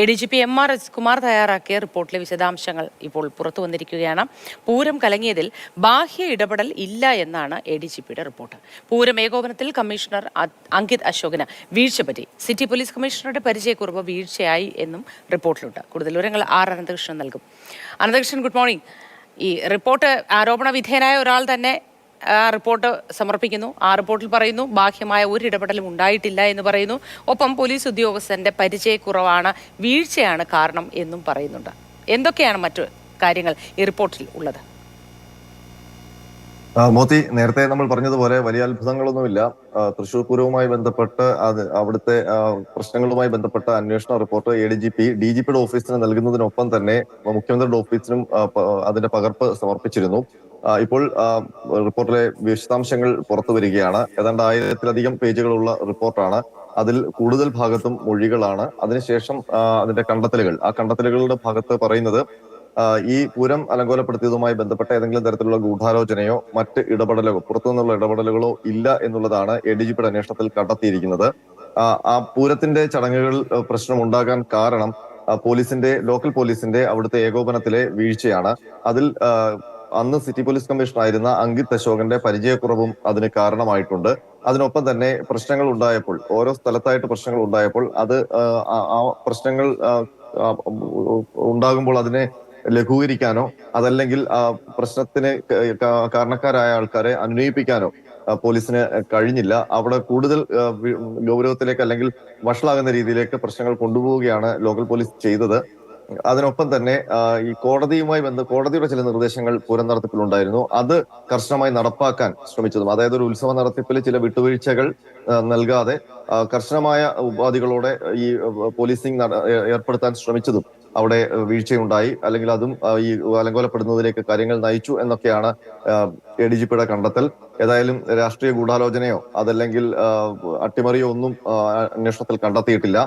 A D G P M R S Kumar തയ്യാറാക്കിയ റിപ്പോർട്ടിലെ വിശദാംശങ്ങൾ ഇപ്പോൾ പുറത്തു വന്നിരിക്കുകയാണ്. പൂരം കലങ്ങിയതിൽ ബാഹ്യ ഇടപെടൽ ഇല്ല എന്നാണ് എ ഡി ജി പിയുടെ റിപ്പോർട്ട്. പൂരം ഏകോപനത്തിൽ കമ്മീഷണർ അങ്കിത് അശോകന് വീഴ്ച പറ്റി. സിറ്റി പോലീസ് കമ്മീഷണറുടെ പരിചയക്കുറവ് വീഴ്ചയായി എന്നും റിപ്പോർട്ടിലുണ്ട്. കൂടുതൽ വിവരങ്ങൾ ആർ അനന്തകൃഷ്ണൻ നൽകും. അനന്തകൃഷ്ണൻ ഗുഡ് മോർണിംഗ് ഈ റിപ്പോർട്ട് ആരോപണ വിധേയനായ ഒരാൾ തന്നെ ആ റിപ്പോർട്ട് സമർപ്പിക്കുന്നു. ആ റിപ്പോർട്ടിൽ പറയുന്നു ബാഹ്യമായ ഒരു ഇടപെടലും ഉണ്ടായിട്ടില്ല എന്ന് പറയുന്നു. ഒപ്പം പോലീസ് ഉദ്യോഗസ്ഥന്റെ പരിചയക്കുറവാണ് വീഴ്ചയാണ് കാരണം എന്നും പറയുന്നുണ്ട്. എന്തൊക്കെയാണ് മറ്റു കാര്യങ്ങൾ ഈ റിപ്പോർട്ടിൽ ഉള്ളത്? മോത്തി നേരത്തെ നമ്മൾ പറഞ്ഞതുപോലെ വലിയ അത്ഭുതങ്ങളൊന്നുമില്ല. തൃശൂർ പൂരവുമായി ബന്ധപ്പെട്ട് അത് അവിടുത്തെ പ്രശ്നങ്ങളുമായി ബന്ധപ്പെട്ട അന്വേഷണ report A D G P D G പിയുടെ ഓഫീസിന് നൽകുന്നതിനൊപ്പം തന്നെ മുഖ്യമന്ത്രിയുടെ ഓഫീസിനും അതിന്റെ പകർപ്പ് സമർപ്പിച്ചിരുന്നു. ഇപ്പോൾ റിപ്പോർട്ടിലെ വിശദാംശങ്ങൾ പുറത്തു വരികയാണ്. ഏതാണ്ട് ആയിരത്തിലധികം പേജുകളുള്ള റിപ്പോർട്ടാണ്. അതിൽ കൂടുതൽ ഭാഗത്തും മൊഴികളാണ്. അതിനുശേഷം അതിന്റെ കണ്ടെത്തലുകൾ. ആ കണ്ടെത്തലുകളുടെ ഭാഗത്ത് പറയുന്നത് ഈ പൂരം അലങ്കോലപ്പെടുത്തിയതുമായി ബന്ധപ്പെട്ട ഏതെങ്കിലും തരത്തിലുള്ള ഗൂഢാലോചനയോ മറ്റ് ഇടപെടലോ പുറത്തുനിന്നുള്ള ഇടപെടലുകളോ ഇല്ല എന്നുള്ളതാണ് എ ഡി ജി പിയുടെ അന്വേഷണത്തിൽ കണ്ടെത്തിയിരിക്കുന്നത്. ആ, പൂരത്തിന്റെ ചടങ്ങുകൾ പ്രശ്നം പ്രശ്നമുണ്ടാകാൻ കാരണം പോലീസിന്റെ ലോക്കൽ പോലീസിന്റെ അവിടുത്തെ ഏകോപനത്തിലെ വീഴ്ചയാണ്. അതിൽ അന്ന് സിറ്റി പോലീസ് കമ്മീഷണർ ആയിരുന്ന അങ്കിത് അശോകന്റെ പരിചയക്കുറവും അതിന് കാരണമായിട്ടുണ്ട്. അതിനൊപ്പം തന്നെ പ്രശ്നങ്ങൾ ഉണ്ടായപ്പോൾ ഓരോ സ്ഥലത്തായിട്ട് പ്രശ്നങ്ങൾ ഉണ്ടായപ്പോൾ അത് ആ, പ്രശ്നങ്ങൾ ഉണ്ടാകുമ്പോൾ അതിനെ ലഘൂകരിക്കാനോ അതല്ലെങ്കിൽ ആ പ്രശ്നത്തിന് കാരണക്കാരായ ആൾക്കാരെ അനുനയിപ്പിക്കാനോ പോലീസിന് കഴിഞ്ഞില്ല. അവിടെ കൂടുതൽ ഗൗരവത്തിലേക്ക് അല്ലെങ്കിൽ വഷളാകുന്ന രീതിയിലേക്ക് പ്രശ്നങ്ങൾ കൊണ്ടുപോവുകയാണ് ലോക്കൽ പോലീസ് ചെയ്തത്. അതിനൊപ്പം തന്നെ ഈ കോടതിയുമായി ബന്ധ കോടതിയുടെ ചില നിർദ്ദേശങ്ങൾ പൂരം നടത്തിപ്പിലുണ്ടായിരുന്നു അത് കർശനമായി നടപ്പാക്കാൻ ശ്രമിച്ചതും അതായത് ഒരു ഉത്സവ നടത്തിപ്പിൽ ചില വിട്ടുവീഴ്ചകൾ നൽകാതെ കർശനമായ ഉപാധികളോടെ ഈ പോലീസിംഗ് ഏർപ്പെടുത്താൻ ശ്രമിച്ചതും അവിടെ വീഴ്ചയുണ്ടായി. അല്ലെങ്കിൽ അതും ഈ അലങ്കോലപ്പെടുന്നതിലേക്ക് കാര്യങ്ങൾ നയിച്ചു എന്നൊക്കെയാണ് എ ഡി ജി പിയുടെ കണ്ടെത്തൽ. ഏതായാലും രാഷ്ട്രീയ ഗൂഢാലോചനയോ അതല്ലെങ്കിൽ അട്ടിമറിയോ ഒന്നും അന്വേഷണത്തിൽ കണ്ടെത്തിയിട്ടില്ല.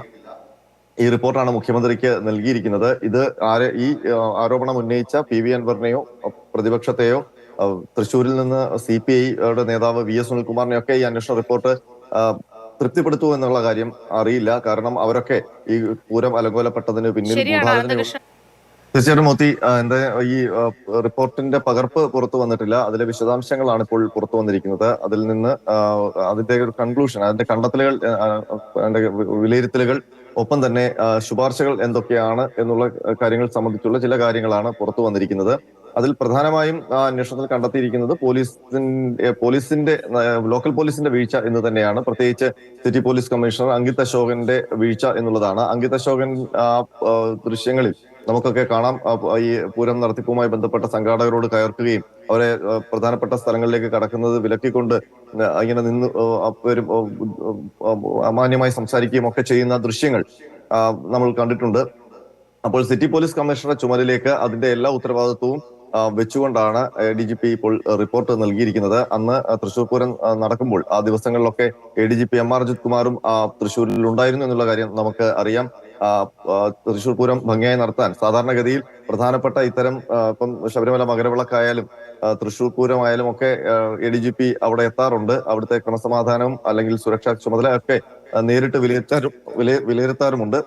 ഈ റിപ്പോർട്ടാണ് മുഖ്യമന്ത്രിക്ക് നൽകിയിരിക്കുന്നത്. ഇത് ആരെ ഈ ആരോപണം ഉന്നയിച്ച പി വി അൻവറിനെയോ പ്രതിപക്ഷത്തെയോ തൃശൂരിൽ നിന്ന് സി പി ഐയുടെ നേതാവ് വി എസ് സുനിൽകുമാറിനെയൊക്കെ ഈ അന്വേഷണ റിപ്പോർട്ട് തൃപ്തിപ്പെടുത്തുമോ എന്നുള്ള കാര്യം അറിയില്ല. കാരണം അവരൊക്കെ ഈ പൂരം അലങ്കോലപ്പെട്ടതിന് പിന്നിൽ തീർച്ചയായിട്ടും മോത്തി എന്താ ഈ റിപ്പോർട്ടിന്റെ പകർപ്പ് പുറത്തു വന്നിട്ടില്ല. അതിലെ വിശദാംശങ്ങളാണ് ഇപ്പോൾ പുറത്തു വന്നിരിക്കുന്നത്. അതിൽ നിന്ന് അതിന്റെ ഒരു കൺക്ലൂഷൻ അതിന്റെ കണ്ടെത്തലുകൾ വിലയിരുത്തലുകൾ ഒപ്പം തന്നെ ശുപാർശകൾ എന്തൊക്കെയാണ് എന്നുള്ള കാര്യങ്ങൾ സംബന്ധിച്ചുള്ള ചില കാര്യങ്ങളാണ് പുറത്തു വന്നിരിക്കുന്നത്. അതിൽ പ്രധാനമായും അന്വേഷണത്തിൽ കണ്ടെത്തിയിരിക്കുന്നത് പോലീസിന്റെ പോലീസിന്റെ ലോക്കൽ പോലീസിന്റെ വീഴ്ച എന്ന് തന്നെയാണ്. പ്രത്യേകിച്ച് സിറ്റി പോലീസ് കമ്മീഷണർ അങ്കിത് അശോകന്റെ വീഴ്ച എന്നുള്ളതാണ്. അങ്കിത് അശോകൻ ദൃശ്യങ്ങളിൽ നമുക്കൊക്കെ കാണാം. ഈ പൂരം നടത്തിപ്പുമായി ബന്ധപ്പെട്ട സംഘാടകരോട് കയർക്കുകയും അവരെ പ്രധാനപ്പെട്ട സ്ഥലങ്ങളിലേക്ക് കടക്കുന്നത് വിലക്കിക്കൊണ്ട് ഇങ്ങനെ നിന്ന് അമാന്യമായി സംസാരിക്കുകയും ഒക്കെ ചെയ്യുന്ന ദൃശ്യങ്ങൾ നമ്മൾ കണ്ടിട്ടുണ്ട്. അപ്പോൾ സിറ്റി പോലീസ് കമ്മീഷണറുടെ ചുമലിലേക്ക് അതിന്റെ എല്ലാ ഉത്തരവാദിത്വവും വെച്ചുകൊണ്ടാണ് എ ഡി ജി പി ഇപ്പോൾ റിപ്പോർട്ട് നൽകിയിരിക്കുന്നത്. അന്ന് തൃശൂർ പൂരം നടക്കുമ്പോൾ ആ ദിവസങ്ങളിലൊക്കെ A D G P M R Ajith കുമാറും തൃശൂരിൽ ഉണ്ടായിരുന്നു എന്നുള്ള കാര്യം നമുക്ക് അറിയാം. തൃശൂർ പൂരം ഭംഗിയായി നടത്താൻ സാധാരണഗതിയിൽ പ്രധാനപ്പെട്ട ഇത്തരം ഇപ്പം ശബരിമല മകരവിളക്കായാലും തൃശൂർ പൂരമായാലും ഒക്കെ എ ഡി ജി പി അവിടെ എത്താറുണ്ട്. അവിടുത്തെ ക്രമസമാധാനവും അല്ലെങ്കിൽ സുരക്ഷാ ചുമതല ഒക്കെ നേരിട്ട് വിലയിരുത്താറും വിലയിരുത്താറുമുണ്ട്